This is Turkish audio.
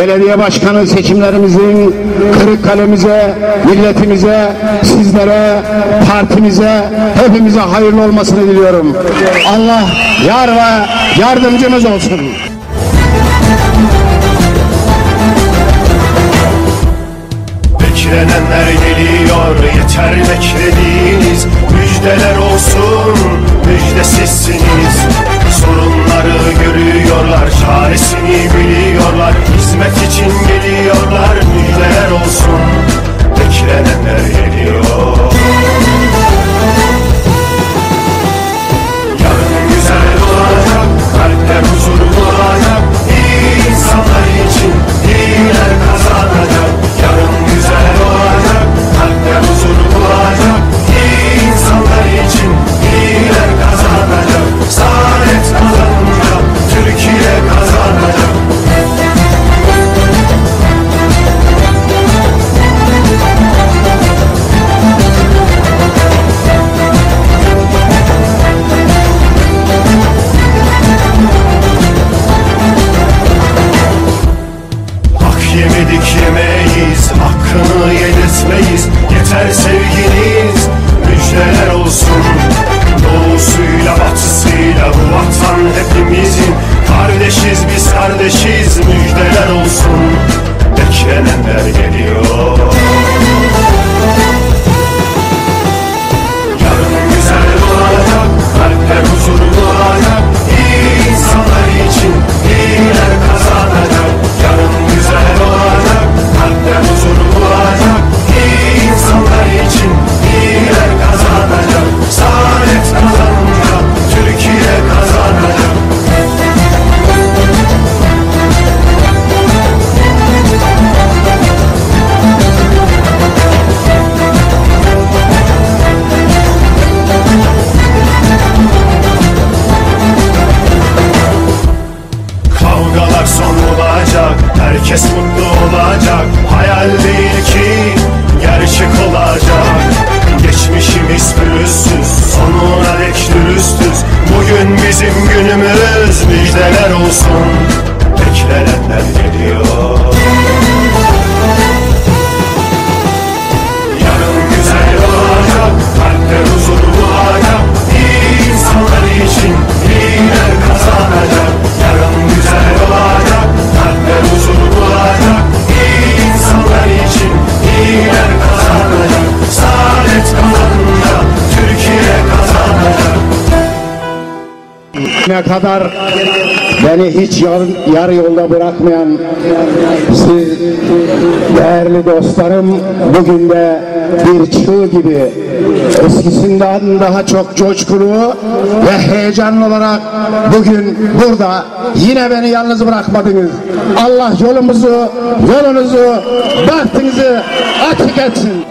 belediye başkanı seçimlerimizin Kırıkkale'mize, milletimize, sizlere, partimize, hepimize hayırlı olmasını diliyorum. Allah yar ve yardımcımız olsun. Beklenenler geliyor yeter beklediğiniz Müjdeler olsun yedirtmeyiz Yeter sevginiz, müjdeler olsun. Doğusuyla batısıyla bu vatan hepimizin herkes mutlu olacak Hayal değil ki, gerçek olacak Ne kadar beni hiç yar, yarı yolda bırakmayan siz değerli dostlarım bugün de bir çığ gibi eskisinden daha çok coşkulu ve heyecanlı olarak bugün burada yine beni yalnız bırakmadınız. Allah yolumuzu, yolunuzu, bahtınızı açık etsin.